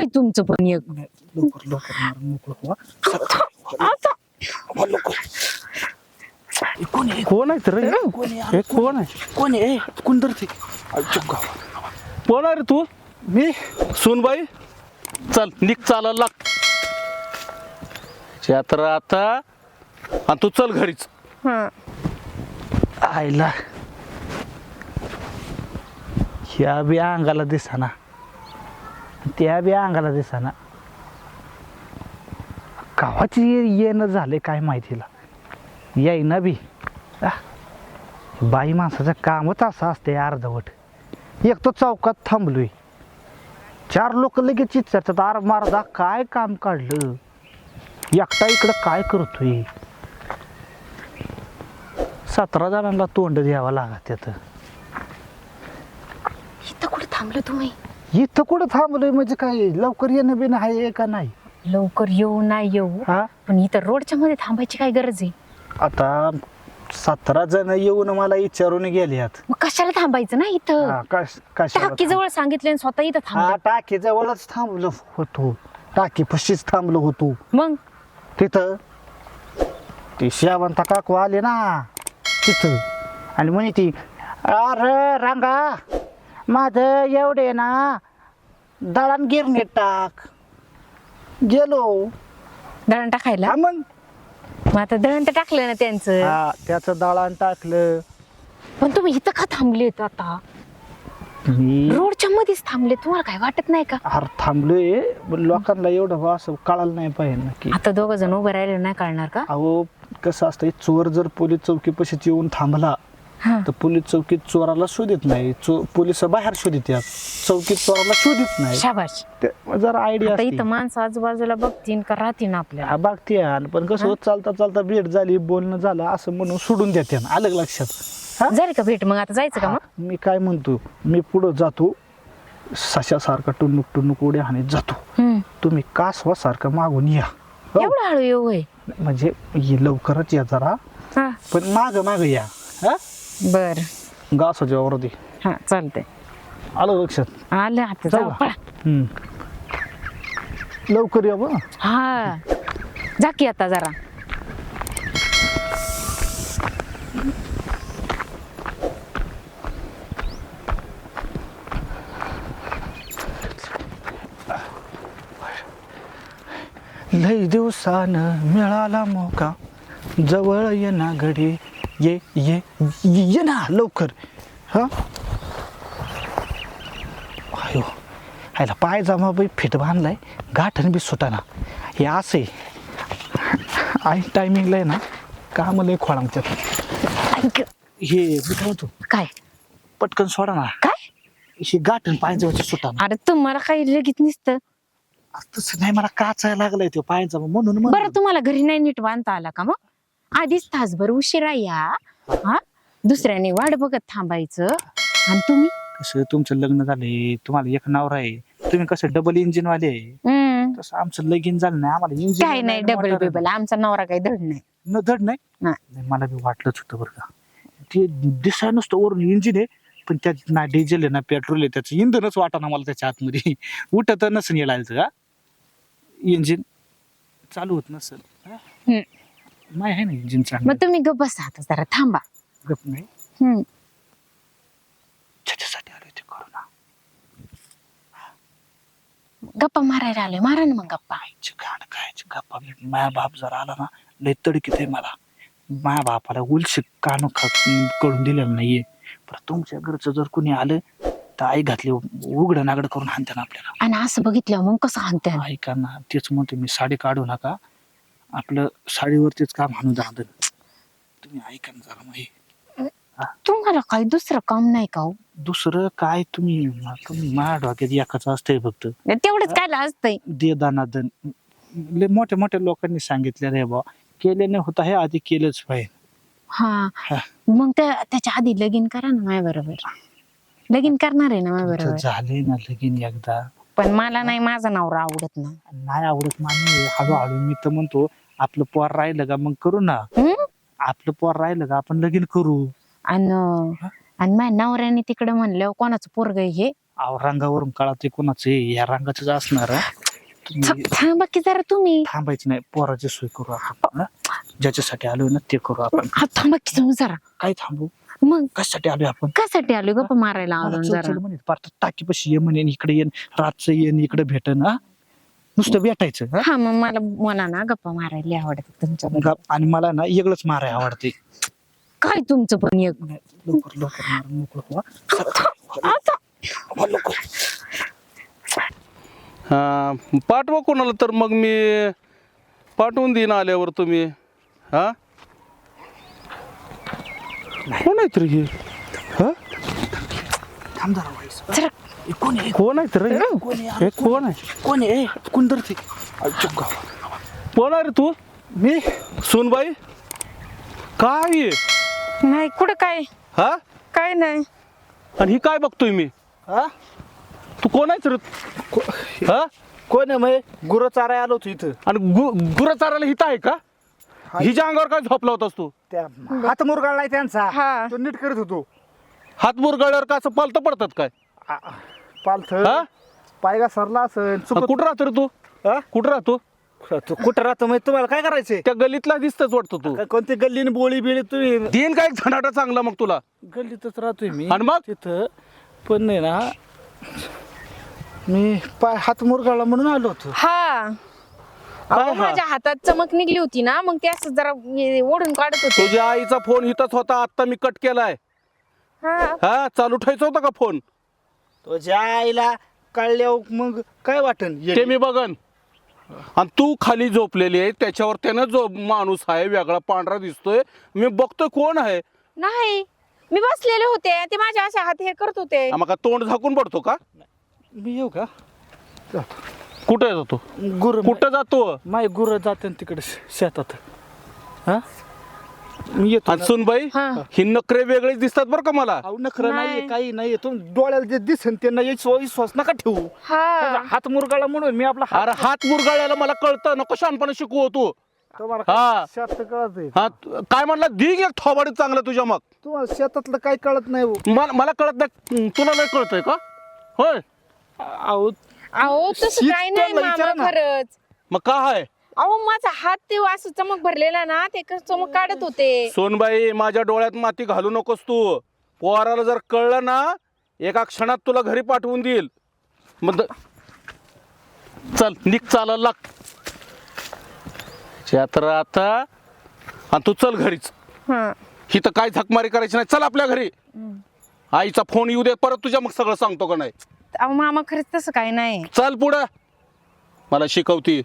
काय तुमचं पण एक? लवकर लवकर मारून मोकळं व्हा. आता. व्हा लवकर. हे कोण आहे? कोण आहे रे? कोण आहे? हे कोण आहे? कोण आहे? चुप गाव कोण आहे रे तू? मी? सुनबाई? चल निघ चालायला लाग. तर आता. आणि तू चल घरीच. हा. आईला. ह्या बी अंगाला दिसाना. त्या बी अंगाला दिसाना. गावाची येणं झाले काय माहितीला? येईना बी. बाई माणसाचं कामच असं असते अर्धवट. एक तर चौकात थांबलोय. चार लोक लगेच विचारतात आर मारदा काय काम काढलं? एकटा इकडं काय करतोय? सतरा जणांना तोंड द्यावं लागत त्यात. इथं कुठे थांबलो तुम्ही? इथं कुठं थांबलोय? म्हणजे काय लवकर येणं बिणं आहे का नाही? लवकर येऊ नाही येऊ हा? पण इथं रोडच्या मध्ये थांबायची काय गरज आहे? आता सतरा जण येऊन मला विचारून गेल्यात मग कशाला थांबायचं ना इथं? हा, कश- कशाला टाकी जवळ सांगितलं आणि स्वतः इथं थांब- हा थांबलो. टाकी जवळच थांबलो होतो. टाकी फशीच थांबलो होतो. मग? तिथं ते शेवंता काकू आले ना तिथं. आणि म्हणे ती अरे रांगा माझं एवढे ना दळण गिरणे टाक. गेलो. दळण टाकायला? हा मग? मग आता दळण तर टाकलं ना त्यांचं. हा त्याचं दळण टाकलं. पण तुम्ही इथं का थांबलेत आता? मी? रोडच्या मध्येच थांबले. तुम्हाला काय वाटत नाही का? अरे थांबलोय. पण लोकांना एवढं बा असं कळालं नाही पाहिजे नक्की. आता दोघ जण उभं राहिले नाही कळणार का? अहो कसं असतं चोर जर पोलीस चौकीपाशी येऊन थांबला हा तर पोलीस चौकीत चोराला शोधित नाही. चो पोलीस बाहेर शोधित चौकीत चोराला शोधित नाही. शाबाश. ते जरा आयडिया आता इथं माणसं आजूबाजूला बघतील का राहतील आपल्याला? हा बघते पण कसं होत चालता चालता भेट झाली बोलणं झालं असं म्हणून सोडून देते अलग लक्षात? हा? झाली का भेट? मग आता जायचं का मग? मी काय म्हणतो मी पुढं जातो. सशासारखा टुनुक टुनुक उड्या हाणीत जातो. हम्म. तुम्ही कासवासारखं मागून या. हो. एवढं हळू येऊ होय? म्हणजे ये लवकरच या जरा. हा. पण माग माग या. हा? बर. गासाच्या वरती. हा चालतंय. आलं लक्षात? आलं आता जाऊ? पळा. हम्म. लवकर या बा हा. जा की आता जरा. लय दिवसान मिळाला मोका. जवळ ये ना घडी. ये ये ये ना लवकर. हा? अयो ह्याला पाय जमा बाई फिट बांधलाय गाठण बी सुटाना. हे असे. आई टायमिंगला आहे ना काम लय खोळांगच्यात ऐक. हे मी काय म्हणतो? काय? पटकन सोडा ना. काय? ही गाठण पायजवळची सुटाना. अरे तुम्हाला काही लगेच नसतं. तसं नाही मला काचायला लागलाय तो पायचा म्हणून बरं. तुम्हाला घरी नाही नीट बांधता आला का मग? आधीच तासभर उशिरा या. हा? दुसऱ्याने वाट बघत थांबायचं. आणि तुम्ही? कसं तुमचं लग्न झालंय तुम्हाला एक नवरा आहे. तुम्ही कसं डबल इंजिन वाले आहे. हम्म, तसं आमचं लगीन झालं नाही. आम्हाला इंजिन काय नाही डबल बिबल. आमचा नवरा काही धड नाही. न धड नाही? नाही. नाही, मला बी वाटलंच होतं बरं का. ते दिसाय नुसतं वरून इंजिन आहे पण त्यात ना डिझेल आहे ना पेट्रोल आहे त्याचं इंधनच वाटा मला त्याच्या आतमध्ये. उठत नसेल येडायचं का इंजिन चालू होत नसेल? हम्म. नाही आहे ना इंजिन मग तुम्ही गप्प बसा आता जरा थांबा. गप नाही. हम्म. त्याच्यासाठी आलो ते करू ना. गप्पा मारायला आलोय मारा ना मग गप्पा. आईची घाण खायची गप्पा. माया बाप जर आला ना लय तडकीत आहे मला. माया बापाला उलशी कान करून दिलेलं नाहीये. पण तुमच्या घरचं जर कोणी आलं तर आई घातली उघडं नागड करून हाणते ना आपल्याला. आणि असं बघितलं मग कसं आणते ऐका ना तेच म्हणतो मी साडी काढू नका. आपलं साडीवरतीच काम हाणू दादन तुम्ही ऐका ना जरा मग हे. तुम्हाला काही दुसरं काम नाही का हो? दुसरं काय तुम्ही तुम्ही माझ्या डोक्यात एकाच असतंय फक्त. तेवढंच काय असतंय? दे दानादन. लय मोठ्या मोठ्या लोकांनी सांगितलेलं आहे बा केले नाही होता हे आधी केलंच पाहिजे. हा. हा. मग त्या त्याच्या आधी लगीन करा ना माझ्या बरोबर. लगीन करणार आहे ना माझ्या तुमचं बरोबर. झाले ना लगीन एकदा. पण मला नाही माझा नवरा आवडत ना नाही आवडत मान्य आहे. हळूहळू मी तर म्हणतो आपलं पोर राहिलं का मग करू ना. हम्म? आपलं पोर राहिलं का आपण लगीन करू. आणि आणि माझ्या नवऱ्याने तिकडे म्हणल्यावर कोणाचं पोरग हे? अहो रंगावरून काळात कोणाचं आहे, या रंगाचंच असणार हा. तुम्ही थांबा की जरा तुम्ही. थांबायची नाही. पोराची सोय करू आपण हा? ज्याच्यासाठी आलोय ना ते करू आपण. हा, थांबा की तुम्ही जरा. काय थांबू? मग? कशासाठी आलोय आपण? कशासाठी आलो गप्पा मारायला मला चल- जरा? चल म्हणे. पार टाकीपाशी ये म्हणे इकडे येईन रातचं येईन इकडे भेटन हा. नुसतं भेटायचं हा? हा मग मला मला ना गप्पा मारायला आवडते तुमच्या आणि मला ना वेगळंच माराय आवडते. काय तुमचं पण एक? लवकर लवकर मार मोकळं व्हा. आता. हा पाठवा कोणाला तर मग मी पाठवून देईन आल्यावर तुम्ही हा? कोण आहे तरी हे? हा? थांब जरा हे कोण आहे? कोण आहे तर कोण आहे? हे कोण आहे? कोण आहे? कोण तर ते. कोण आहे रे तू? मी? सुनबाई? काय आहे? नाही कुठं काय? हा? काय नाही. आणि ही काय बघतोय मी? हा? तू कोण आहे रे? हा? कोण आहे मग गुरं चाराय आलो होतो इथं. आणि गु गुरं चारायला हिता आहे का? हिच्या अंगावर काय झोपला होतास तू? त्या हात मुरगाळलाय त्यांचा. हा. तो नीट करत होतो. हात मुरगळल्यावर का असं पालतं पडतात काय? पालथ हा? पाय का सरला असेल हा, चुकत कुठं राहतो रे तू? हा? कुठं राहतो? तू कुठं राहतो मग तुम्हाला काय करायचंय? त्या गल्लीतला दिसतच वाटतो तू. कोणती गल्लीने बोळी बिळी तुम्ही देईन काय झणाटा चांगला मग तुला? गल्लीतच राहतोय मी आणि मग? तिथं. पण नाही ना मी पाय हात मुरगाळला म्हणून आलो होतो. हा. अहो, हा? माझ्या हातात चमक निघली होती ना मग ते असं जरा हे ओढून काढत होते. तुझ्या आईचा फोन हिथंच होता आता मी कट केलाय. हा. हा चालू ठेवायचा होता का फोन? तुझ्या आईला कळल्यावर मग काय वाटन? ते मी बघन. आणि तू खाली झोपलेली आहे त्याच्यावर त्यानं जो माणूस आहे वेगळा पांढरा दिसतोय. मी बघतोय कोण आहे. नाही. मी बसलेले होते ते माझ्या अशा हात हे करत होते. मग का तोंड झाकून पडतो का? मी येऊ का? कुठे जातो गुर कुठं जातो? माय गुर जाते तिकडे शेतात. हा? मी येतो आणि सुनबाई हा. ही नखरे वेगळेच दिसतात बरं का मला. अहो नखरं नाही. नाहीये काही नाहीये. तुम डोळ्याला जे दिसन त्यांना विश्वास विश्वास नका ठेवू. हा. हात मुरगाळा म्हणून मी आपला हात अरे हात मुरगाळ्याला मला कळतं नको शहाणपणा शिकवू तू? तुम्हाला हा. काय शेतात कळत हा तू- काय म्हणला? दी एक थोबाडीत चांगलं तुझ्या मग. तुम्हाला शेतातलं काही कळत नाही हो. मला मला कळत नाही. तुला नाही कळतंय का? होय. अहो अहो तसं काय नाही तोंडला विचारा मामा ना. खरंच. मग काय आहे अहो माझा हात ते असं चमक भरलेला ना ते कसं चमक काढत होते. सोनबाई माझ्या डोळ्यात माती घालू नकोस तू. पोहाराला जर कळलं ना एका क्षणात तुला घरी पाठवून देईल. मग द- चल निक चालायला लाग. यात्रा आता आणि तू चल घरीच. हा. ही तर काय झकमारी करायची नाही. चल आपल्या घरी. आईचा फोन येऊ दे परत तुझ्या मग सगळं सांगतो का नाही. अहो मामा खरंच तसं काय नाही. चल पुढं. मला शिकवती.